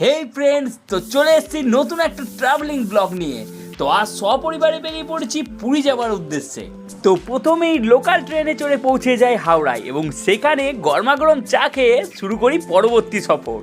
হেই friends তো চলে এসেছি নতুন একটা ট্রাভেলিং ব্লগ নিয়ে। তো আজ সপরিবারে বেরিয়ে পড়েছি পুরী যাওয়ার উদ্দেশ্যে। তো প্রথমেই লোকাল ট্রেনে চড়ে পৌঁছে যাই হাওড়ায় এবং সেখানে গরমাগরম চা খেয়ে শুরু করি পরবর্তী সফর।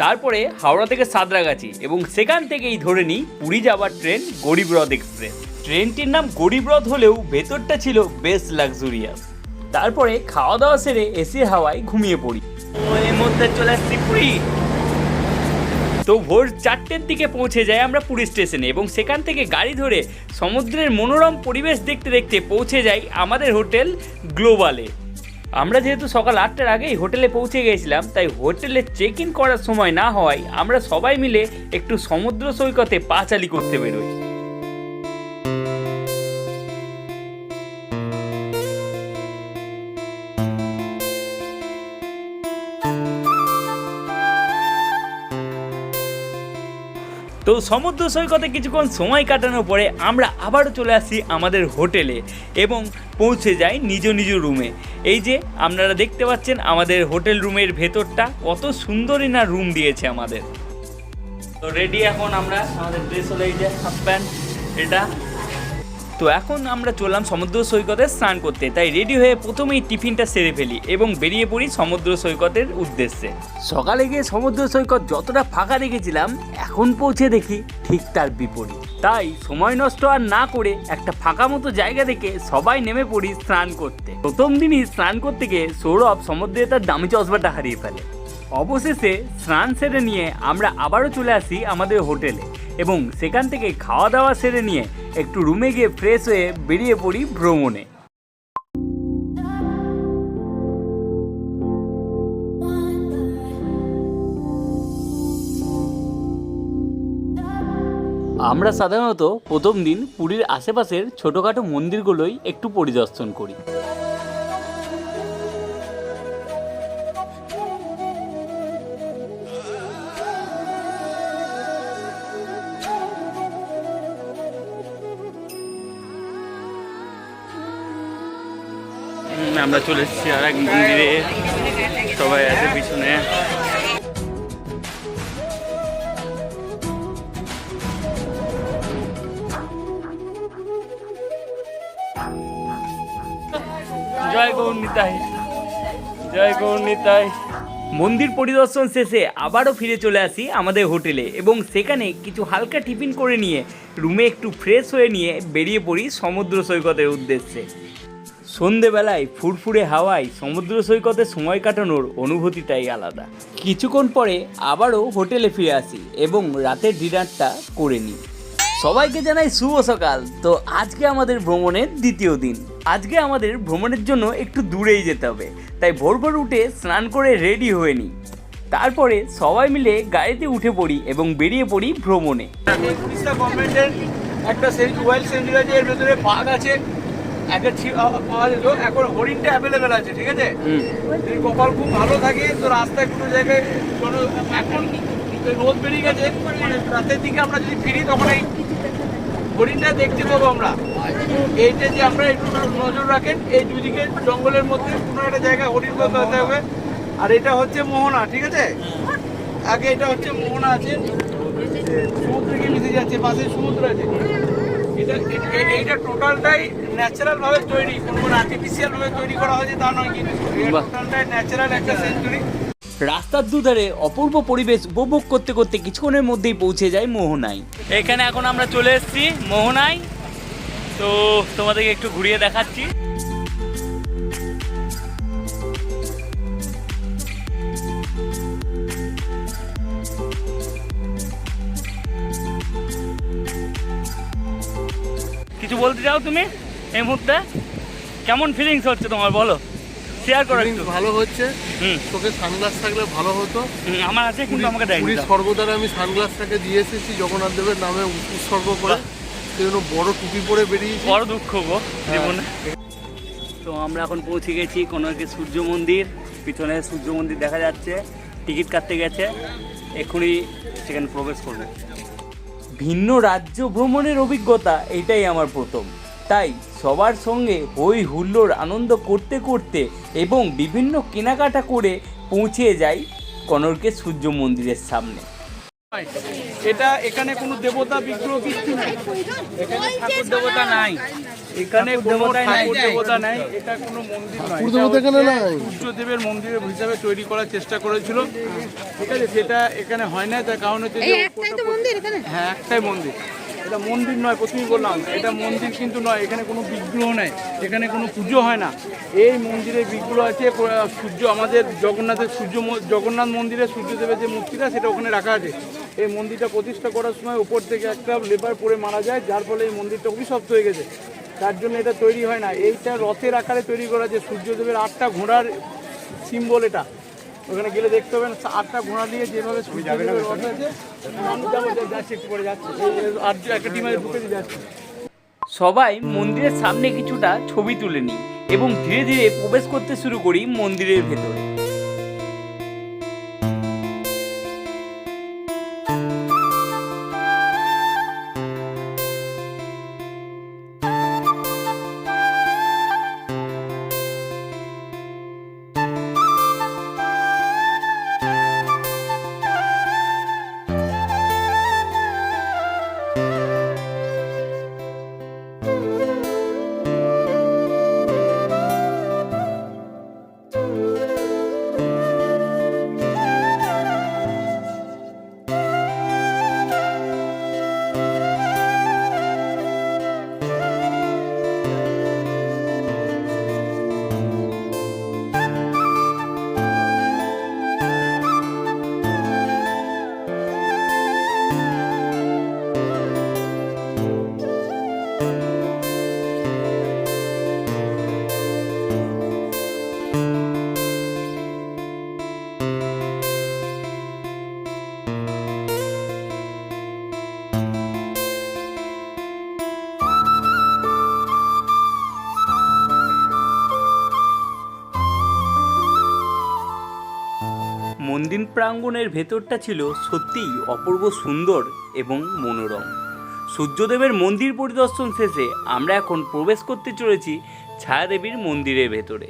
তারপরে হাওড়া থেকে সাঁতরাগাছি এবং সেখান থেকেই ধরে নিই পুরী যাওয়ার ট্রেন গরিবরথ এক্সপ্রেস ট্রেনটির নাম গরিবরথ হলেও ভেতরটা ছিল বেশ লাক্সুরিয়াস তারপরে খাওয়া দাওয়া সেরে এসি হাওয়ায় ঘুমিয়ে পড়ি। এর মধ্যে চলে আসছি পুরী। তো ভোর চারটের দিকে পৌঁছে যাই আমরা পুরী স্টেশনে এবং সেখান থেকে গাড়ি ধরে সমুদ্রের মনোরম পরিবেশ দেখতে দেখতে পৌঁছে যাই আমাদের হোটেল গ্লোবালে। আমরা যেহেতু সকাল আটটার আগেই হোটেলে পৌঁছে গেছিলাম, তাই হোটেলে চেক ইন করার সময় না হওয়ায় আমরা সবাই মিলে একটু সমুদ্র সৈকতে পাচালি করতে বেরোই। সমুদ্র সৈকতে কিছুক্ষণ সময় কাটানোর পরে আমরা আবারও চলে আসি আমাদের হোটেলে এবং পৌঁছে যাই নিজ নিজ রুমে। এই যে আপনারা দেখতে পাচ্ছেন আমাদের হোটেল রুমের ভেতরটা কত সুন্দরই না রুম দিয়েছে আমাদের। তো রেডি এখন আমরা, আমাদের ড্রেস হলো এই যে হাফ প্যান্ট এটা তো এখন আমরা চললাম সমুদ্র সৈকতে স্নান করতে। তাই রেডি হয়ে প্রথমেই টিফিনটা সেরে ফেলি এবং বেরিয়ে পড়ি সমুদ্র সৈকতের উদ্দেশ্যে। সকালে গিয়ে সমুদ্র সৈকত যতটা ফাঁকা দেখেছিলাম এখন পৌঁছে দেখি ঠিক তার বিপরীত। তাই সময় নষ্ট আর না করে একটা ফাঁকা মতো জায়গা দেখে সবাই নেমে পড়ি স্নান করতে। প্রথম দিনই স্নান করতে গিয়ে সৌরভ সমুদ্রে তার দামি চশমাটা হারিয়ে ফেলে। অবশেষে স্নান সেরে নিয়ে আমরা আবারও চলে আসি আমাদের হোটেলে এবং সেখান থেকে খাওয়া দাওয়া সেরে নিয়ে একটু রুমে গিয়ে ফ্রেশ হয়ে বেরিয়ে পড়ি ভ্রমণে। আমরা সাধারণত প্রথম দিন পুরীর আশেপাশের ছোটোখাটো মন্দিরগুলোই একটু পরিদর্শন করি। চলে এসেছি আর এক মন্দিরে। সবাই আছে পিছনে। জয় গৌর জয় মন্দির পরিদর্শন শেষে আবারও ফিরে চলে আসি আমাদের হোটেলে এবং সেখানে কিছু হালকা টিফিন করে নিয়ে রুমে একটু ফ্রেশ হয়ে নিয়ে বেরিয়ে পড়ি সমুদ্র সৈকতের উদ্দেশ্যে। সন্ধেবেলায় ফুরফুরে হাওয়ায় সমুদ্র সৈকতে সময় কাটানোর অনুভূতিটাই আলাদা। কিছুক্ষণ পরে আবারও হোটেলে ফিরে আসি এবং রাতের ডিনারটা করে নিই। সবাইকে জানাই শুভ সকাল। তো আজকে আমাদের ভ্রমণের দ্বিতীয় দিন। আজকে আমাদের ভ্রমণের জন্য একটু দূরেই যেতে হবে। তাই ভোর ভোর উঠে স্নান করে রেডি হয়ে নিই। তারপরে সবাই মিলে গাড়িতে উঠে পড়ি এবং বেরিয়ে পড়ি ভ্রমণে। একটা আছে এর ভেতরে বাঘ আছে। ছি- পাওয়া যেত। এখন হরিণটা অ্যাভেলেবেল আছে ঠিক আছে? যদি কপাল খুব ভালো থাকে তো রাস্তায় কোনো জায়গায় কোনো এখন রোদ বেরিয়ে গেছে মানে রাতের দিকে আমরা যদি ফিরি তখন এই হরিণটা দেখতে পাবো আমরা। এইটা যে আমরা একটু নজর রাখেন এই দুদিকে জঙ্গলের মধ্যে কোনো একটা জায়গায় হরিণ করতে হবে। আর এটা হচ্ছে মোহনা ঠিক আছে? আগে এটা হচ্ছে মোহনা আছে। সমুদ্রে গিয়ে মিশে যাচ্ছে পাশে সমুদ্র আছে। এটা এইটা টোটালটাই ন্যাচারাল ভাবে তৈরি কোনো আর্টিফিশিয়াল ভাবে তৈরি করা হয়েছে তা নয় কিন্তু। ন্যাচারাল একটা সেঞ্চুরি রাস্তার দুধারে অপূর্ব পরিবেশ উপভোগ করতে করতে কিছুক্ষণের মধ্যেই পৌঁছে যায় মোহনায় এখানে এখন আমরা চলে এসেছি মোহনায় তো তোমাদেরকে একটু ঘুরিয়ে দেখাচ্ছি। কিছু বলতে চাও তুমি? এই মুহূর্তে কেমন ফিলিংস হচ্ছে তোমার বলো? শেয়ার করো একটু। ভালো হচ্ছে। হুম। চোখে সানগ্লাস থাকলে ভালো হতো। আমার আছে কিন্তু আমাকে দেয়নি পুরী সর্বদার আমি সানগ্লাসটাকে দিয়ে এসেছি জগন্নাথ দেবের নামে উৎসর্গ করে। সেই জন্য বড় টুপি পরে বেরিয়েছি। বড় দুঃখ গো হ্যাঁ। জীবনে। তো আমরা এখন পৌঁছে গেছি কোনো একটি সূর্য মন্দির। পিছনে সূর্য মন্দির দেখা যাচ্ছে টিকিট কাটতে গেছে। এক্ষুনি সেখানে প্রবেশ করবে। ভিন্ন রাজ্য ভ্রমণের অভিজ্ঞতা এটাই আমার প্রথম। তাই সবার সঙ্গে হই হুল্লোড় আনন্দ করতে করতে এবং বিভিন্ন কেনাকাটা করে পৌঁছে যাই কনরকে সূর্য মন্দিরের সামনে। এটা এখানে কোনো দেবতা বিগ্রহ কিছু নাই এখানে ঠাকুর দেবতা নাই। এখানে কোনো ঠাকুর দেবতা নাই। এটা কোনো মন্দির নয়। এখানে নাই? সূর্যদেবের মন্দির হিসাবে তৈরি করার চেষ্টা করেছিল। ঠিক আছে সেটা এখানে হয় না। তার কারণ হচ্ছে যে এই একটাই তো মন্দির এখানে? হ্যাঁ একটাই মন্দির। এটা মন্দির নয়, প্রথমেই বললাম। এটা মন্দির কিন্তু নয়, এখানে কোনো বিগ্রহ নেই, এখানে কোনো পুজো হয় না। এই মন্দিরে বিগ্রহ আছে সূর্য, আমাদের জগন্নাথের সূর্য জগন্নাথ মন্দিরে সূর্যদেবের যে মূর্তিটা, সেটা ওখানে রাখা আছে। এই মন্দিরটা প্রতিষ্ঠা করার সময় উপর থেকে একটা লেবার পরে মারা যায়, যার ফলে এই মন্দিরটা অভিশপ্ত হয়ে গেছে। তার জন্য এটা তৈরি হয় না। এইটা রথের আকারে তৈরি করা আছে। সূর্যদেবের আটটা ঘোড়ার সিম্বল এটা। ওখানে গেলে দেখতে পাবেন আটটা ঘোড়া দিয়ে যেভাবে যাব যাচ্ছি যাচ্ছি। আর একটা ঢুকে দিয়ে যাচ্ছে। সবাই মন্দিরের সামনে কিছুটা ছবি তুলে নিই এবং ধীরে ধীরে প্রবেশ করতে শুরু করি মন্দিরের ভেতরে। প্রাঙ্গণের ভেতরটা ছিল সত্যিই অপূর্ব সুন্দর এবং মনোরম। সূর্যদেবের মন্দির পরিদর্শন শেষে আমরা এখন প্রবেশ করতে চলেছি ছায়াদেবীর মন্দিরের ভেতরে।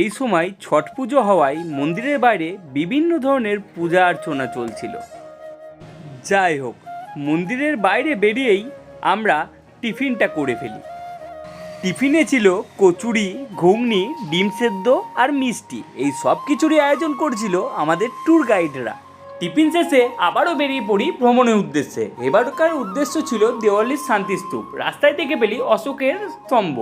এই সময় ছট পুজো হওয়ায় মন্দিরের বাইরে বিভিন্ন ধরনের পূজা অর্চনা চলছিল। যাই হোক, মন্দিরের বাইরে বেরিয়েই আমরা টিফিনটা করে ফেলি। টিফিনে ছিল কচুরি, ঘুগনি, ডিম সেদ্ধ আর মিষ্টি। এই সব কিছুরই আয়োজন করছিল আমাদের ট্যুর গাইডরা। টিফিন শেষে আবারও বেরিয়ে পড়ি ভ্রমণের উদ্দেশ্যে। এবারকার উদ্দেশ্য ছিল দেওয়ালির শান্তিস্তূপ রাস্তায় থেকে পেলি অশোকের স্তম্ভ।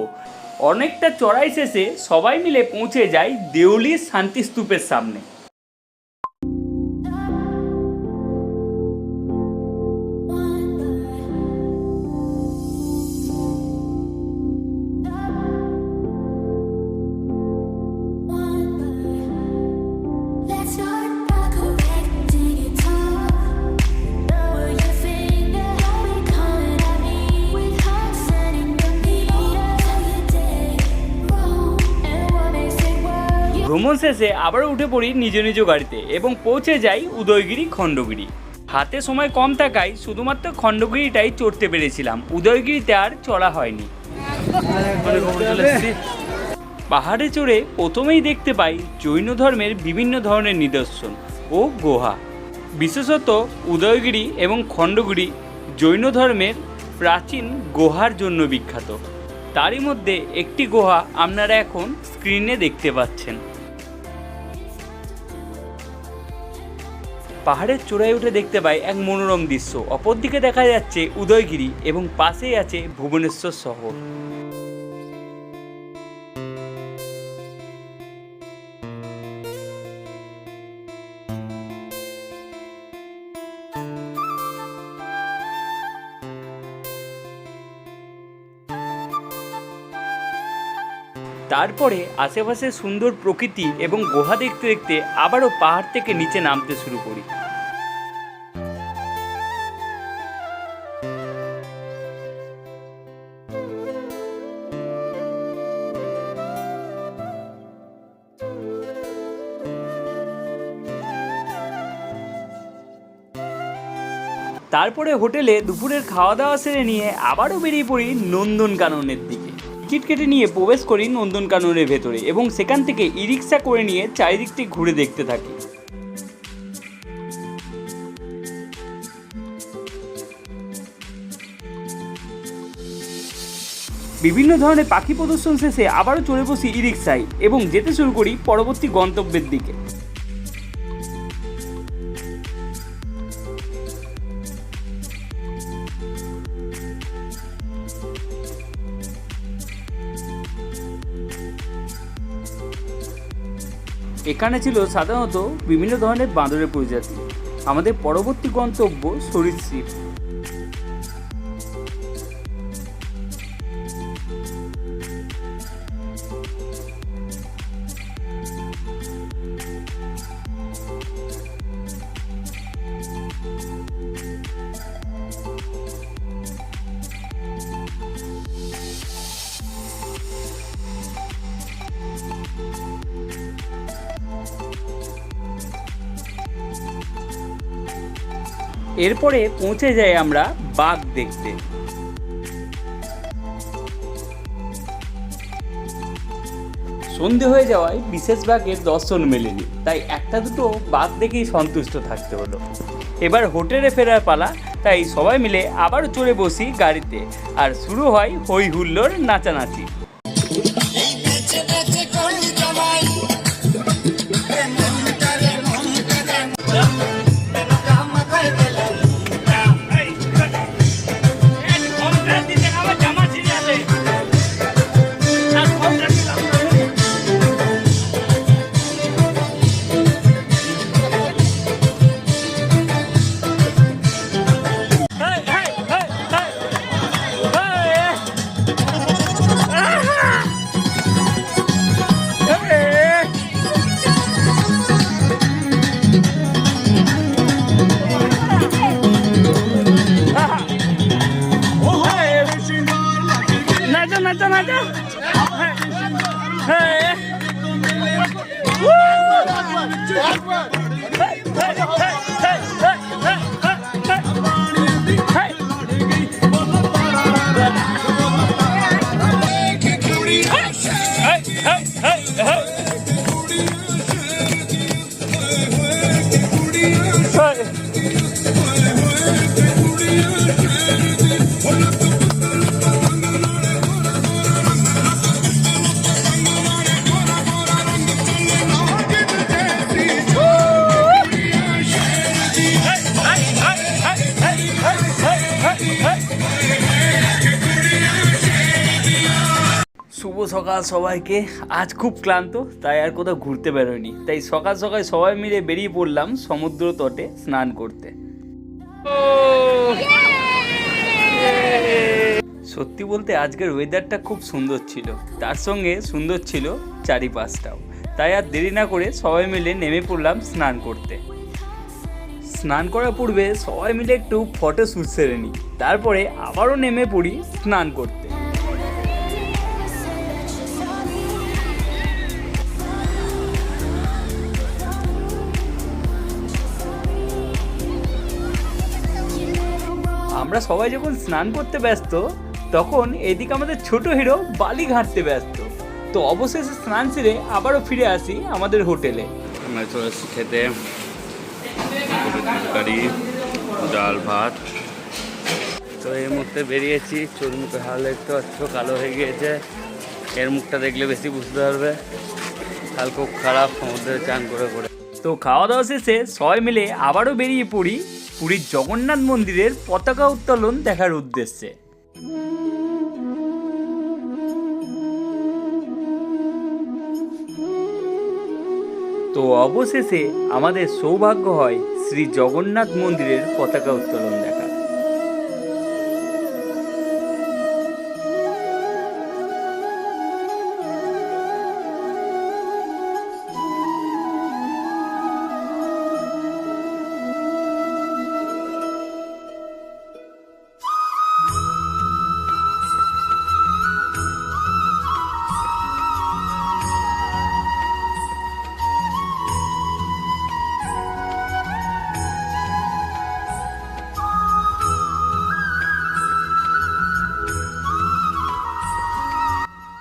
অনেকটা চড়াই শেষে সবাই মিলে পৌঁছে যায় শান্তি শান্তিস্তূপের সামনে। ভ্রমণ শেষে আবারও উঠে পড়ি নিজ নিজ গাড়িতে এবং পৌঁছে যাই উদয়গিরি খণ্ডগিরি। হাতে সময় কম থাকায় শুধুমাত্র খণ্ডগিরিটাই চড়তে পেরেছিলাম। উদয়গিরিতে আর চড়া হয়নি। পাহাড়ে চড়ে প্রথমেই দেখতে পাই জৈন ধর্মের বিভিন্ন ধরনের নিদর্শন ও গুহা। বিশেষত উদয়গিরি এবং খণ্ডগিরি জৈন ধর্মের প্রাচীন গুহার জন্য বিখ্যাত। তারই মধ্যে একটি গুহা আপনারা এখন স্ক্রিনে দেখতে পাচ্ছেন। পাহাড়ের চূড়ায় উঠে দেখতে পাই এক মনোরম দৃশ্য। অপরদিকে দেখা যাচ্ছে উদয়গিরি এবং পাশেই আছে ভুবনেশ্বর শহর। তারপরে আশেপাশে সুন্দর প্রকৃতি এবং গুহা দেখতে দেখতে আবারও পাহাড় থেকে নিচে নামতে শুরু করি। তারপরে হোটেলে দুপুরের খাওয়া দাওয়া সেরে নিয়ে আবারও বেরিয়ে পড়ি নন্দনকাননের দিকে। টিকিট কেটে নিয়ে প্রবেশ করি নন্দনকাননের ভেতরে এবং সেখান থেকে ই রিক্সা করে নিয়ে চারিদিকটি ঘুরে দেখতে থাকি। বিভিন্ন ধরনের পাখি প্রদর্শন শেষে আবারও চলে বসি ই রিক্সায় এবং যেতে শুরু করি পরবর্তী গন্তব্যের দিকে। এখানে ছিল সাধারণত বিভিন্ন ধরনের বাঁদরের প্রজাতি। আমাদের পরবর্তী গন্তব্য সরীসৃপ। এরপরে পৌঁছে যাই আমরা বাঘ দেখতে। সন্ধে হয়ে যাওয়ায় বিশেষ বাঘের দর্শন মেলেনি, তাই একটা দুটো বাঘ দেখেই সন্তুষ্ট থাকতে হলো। এবার হোটেলে ফেরার পালা, তাই সবাই মিলে আবার চড়ে বসি গাড়িতে, আর শুরু হয় হই হুল্লোর নাচানাচি। নাচো নাচো নাচো। শুভ সকাল সবাইকে। আজ খুব ক্লান্ত, তাই আর কোথাও ঘুরতে বেরোয়নি। তাই সকাল সকাল সবাই মিলে বেরিয়ে পড়লাম সমুদ্র তটে স্নান করতে। সত্যি বলতে আজকের ওয়েদারটা খুব সুন্দর ছিল। তার সঙ্গে সুন্দর ছিল চারিপাশটাও। তাই আর দেরি না করে সবাই মিলে নেমে পড়লাম স্নান করতে। স্নান করার পূর্বে সবাই মিলে একটু ফটো শ্যুট সেরে নিই। তারপরে আবারও নেমে পড়ি স্নান করতে। আমরা সবাই যখন স্নান করতে ব্যস্ত তখন এদিকে আমাদের ছোট হিরো বালি ঘাঁটতে ব্যস্ত। তো অবশেষে স্নান সেরে আবারও ফিরে আসি আমাদের হোটেলে। আমরা চলে এসেছি খেতে। কারি ডাল ভাত। তো এই মুহূর্তে বেরিয়েছি চোর মুখে হাল দেখতে পাচ্ছ কালো হয়ে গিয়েছে। এর মুখটা দেখলে বেশি বুঝতে পারবে। হাল খুব খারাপ সমুদ্রে চান করে করে তো খাওয়া দাওয়া শেষে সবাই মিলে আবারও বেরিয়ে পড়ি পুরীর জগন্নাথ মন্দিরের পতাকা উত্তোলন দেখার উদ্দেশ্যে। তো অবশেষে আমাদের সৌভাগ্য হয় শ্রী জগন্নাথ মন্দিরের পতাকা উত্তোলন দেখা।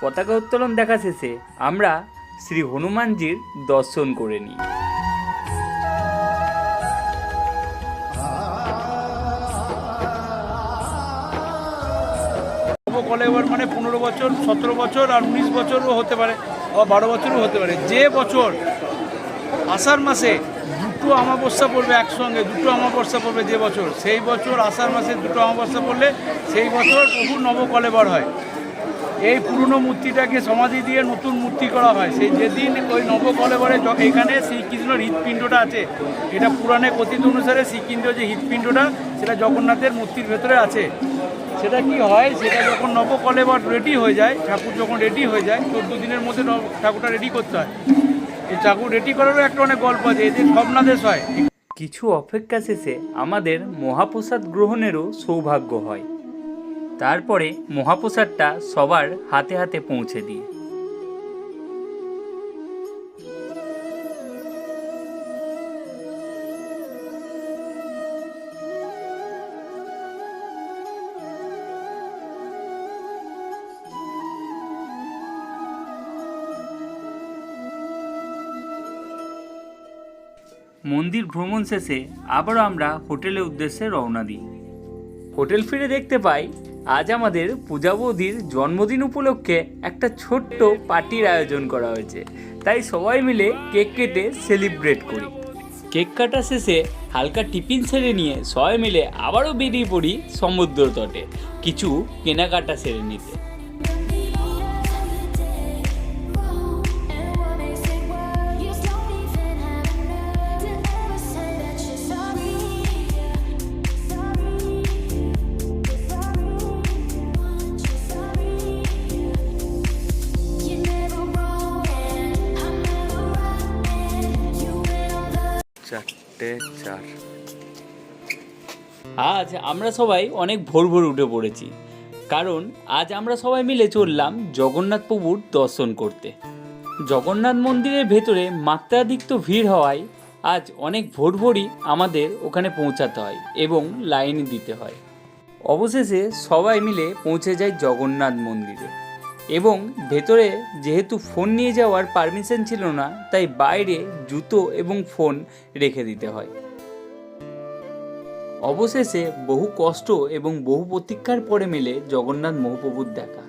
পতাকা উত্তোলন দেখা শেষে আমরা শ্রী হনুমানজির দর্শন করে নিই। কলেবার মানে পনেরো বছর, সতেরো বছর আর উনিশ বছরও হতে পারে বা বারো বছরও হতে পারে। যে বছর আষাঢ় মাসে দুটো অমাবস্যা পড়বে একসঙ্গে, দুটো অমাবস্যা পড়বে যে বছর, সেই বছর আষাঢ় মাসে দুটো অমাবস্যা পড়লে সেই বছর প্রভু নবকলেবর হয়। এই পুরনো মূর্তিটাকে সমাধি দিয়ে নতুন মূর্তি করা হয়। সেই যেদিন ওই নবকলেবরে এখানে শ্রীকৃষ্ণর হৃৎপিণ্ডটা আছে, এটা পুরাণে কথিত অনুসারে শ্রীকৃষ্ণ যে হৃৎপিণ্ডটা, সেটা জগন্নাথের মূর্তির ভেতরে আছে। সেটা কি হয়, সেটা যখন নবকলেবর রেডি হয়ে যায়, ঠাকুর যখন রেডি হয়ে যায়, চোদ্দ দিনের মধ্যে ঠাকুরটা রেডি করতে হয়। এই ঠাকুর রেডি করারও একটা অনেক গল্প আছে যে স্বপ্নাদেশ হয়। কিছু অপেক্ষা শেষে আমাদের মহাপ্রসাদ গ্রহণেরও সৌভাগ্য হয়। তারপরে মহাপ্রসাদটা সবার হাতে হাতে পৌঁছে দিই মন্দির ভ্রমণ শেষে আবারও আমরা হোটেলের উদ্দেশ্যে রওনা দিই। হোটেল ফিরে দেখতে পাই, আজ আমাদের পূজা বৌদির জন্মদিন উপলক্ষে একটা ছোট্ট পার্টির আয়োজন করা হয়েছে। তাই সবাই মিলে কেক কেটে সেলিব্রেট করি। কেক কাটা শেষে হালকা টিফিন সেরে নিয়ে সবাই মিলে আবারও বেরিয়ে পড়ি সমুদ্র তটে কিছু কেনাকাটা সেরে নিতে। আমরা সবাই অনেক ভোর ভোর উঠে পড়েছি। কারণ আজ আমরা সবাই মিলে চললাম জগন্নাথ প্রভুর দর্শন করতে। জগন্নাথ মন্দিরের ভেতরে মাত্রাধিক ভিড় হওয়ায় আজ অনেক ভোর ভোরই আমাদের ওখানে পৌঁছাতে হয় এবং লাইন দিতে হয়। অবশেষে সবাই মিলে পৌঁছে যায় জগন্নাথ মন্দিরে। এবং ভেতরে যেহেতু ফোন নিয়ে যাওয়ার পারমিশন ছিল না, তাই বাইরে জুতো এবং ফোন রেখে দিতে হয়। অবশেষে বহু কষ্ট এবং বহু প্রতীক্ষার পরে মেলে জগন্নাথ মহাপ্রভুর দেখা।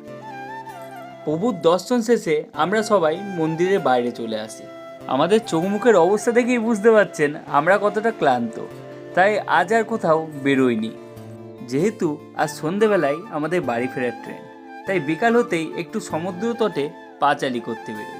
প্রভুর দর্শন শেষে আমরা সবাই মন্দিরের বাইরে চলে আসি। আমাদের চোখ মুখের অবস্থা দেখেই বুঝতে পারছেন আমরা কতটা ক্লান্ত। তাই আজ আর কোথাও বেরোইনি। যেহেতু আজ সন্ধেবেলায় আমাদের বাড়ি ফেরার ট্রেন, তাই বিকাল হতেই একটু সমুদ্র তটে পাচালি করতে বেরোই।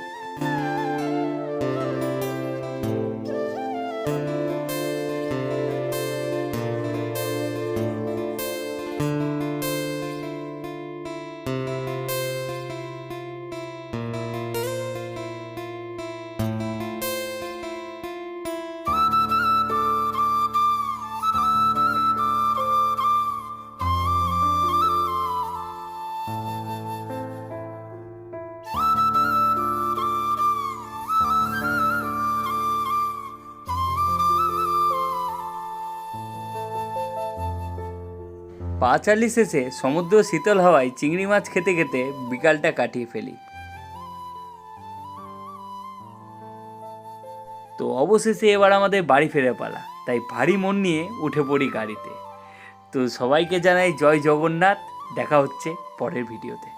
পাঁচালি শেষে সমুদ্র শীতল হওয়ায় চিংড়ি মাছ খেতে খেতে বিকালটা কাটিয়ে ফেলি। তো অবশেষে এবার আমাদের বাড়ি ফেরে পালা, তাই ভারী মন নিয়ে উঠে পড়ি গাড়িতে। তো সবাইকে জানাই জয় জগন্নাথ, দেখা হচ্ছে পরের ভিডিওতে।